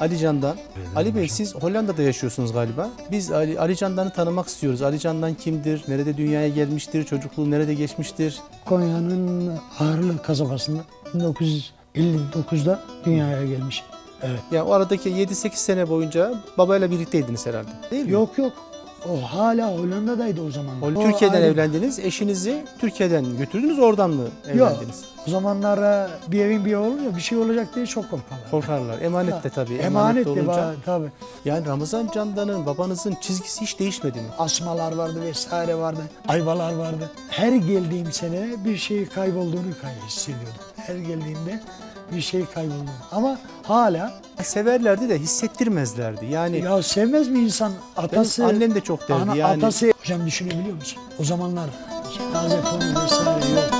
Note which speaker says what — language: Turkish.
Speaker 1: Ali Can'dan. Ali Bey siz Hollanda'da yaşıyorsunuz galiba. Biz Ali, Ali Can'dan'ı tanımak istiyoruz. Ali Can'dan kimdir? Nerede dünyaya gelmiştir? Çocukluğu nerede geçmiştir?
Speaker 2: Konya'nın Ağrılı kasabasında 1959'da dünyaya gelmiş. Evet.
Speaker 1: Yani o aradaki 7-8 sene boyunca babayla birlikteydiniz herhalde. Değil mi?
Speaker 2: Yok yok. O hala Hollanda'daydı o zaman.
Speaker 1: O Türkiye'den
Speaker 2: ayrı-
Speaker 1: evlendiniz. Eşinizi Türkiye'den götürdünüz. Oradan mı evlendiniz?
Speaker 2: O zamanlar e, bir evin bir olunca bir şey olacak diye çok korkarlar.
Speaker 1: Korkarlar. Emanet de tabii.
Speaker 2: Emanet de
Speaker 1: olunca.
Speaker 2: tabii.
Speaker 1: Yani Ramazan Candan'ın babanızın çizgisi hiç değişmedi mi?
Speaker 2: Asmalar vardı vesaire vardı. Ayvalar vardı. Her geldiğim sene bir şey kaybolduğunu kay- hissediyordum. Her geldiğimde bir şey kaybolduğunu. Ama hala
Speaker 1: Severlerdi de hissettirmezlerdi. Yani
Speaker 2: ya sevmez mi insan atası?
Speaker 1: annem de çok derdi.
Speaker 2: Ana,
Speaker 1: yani
Speaker 2: atası hocam düşünebiliyor musun? O zamanlar taze konu vesaire yok.